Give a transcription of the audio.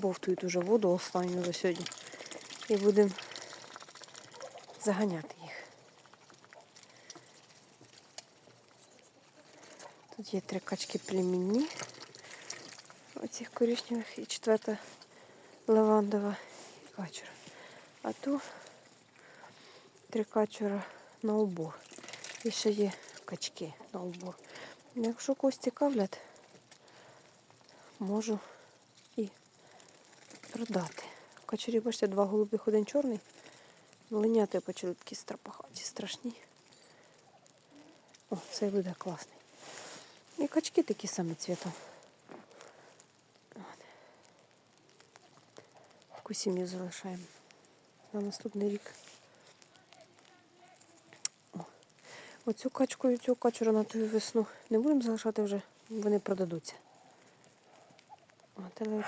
Бовтують уже воду останню за сьогодні. І будемо заганяти їх. Тут є три качки племінні. Оцих коричневих і четверта лавандова і качура. А тут три качура на убор. І ще є качки на убор. Якщо когось цікавлять, можу і продати. Качурі, бачите, два голубих, один чорний. Линяти почали такі страпахаті страшні. О, цей буде класний. І качки такі самі цвітом. Таку сім'ю залишаємо на наступний рік. О. Оцю качку і цю качуру на ту весну не будемо залишати вже, вони продадуться. От, але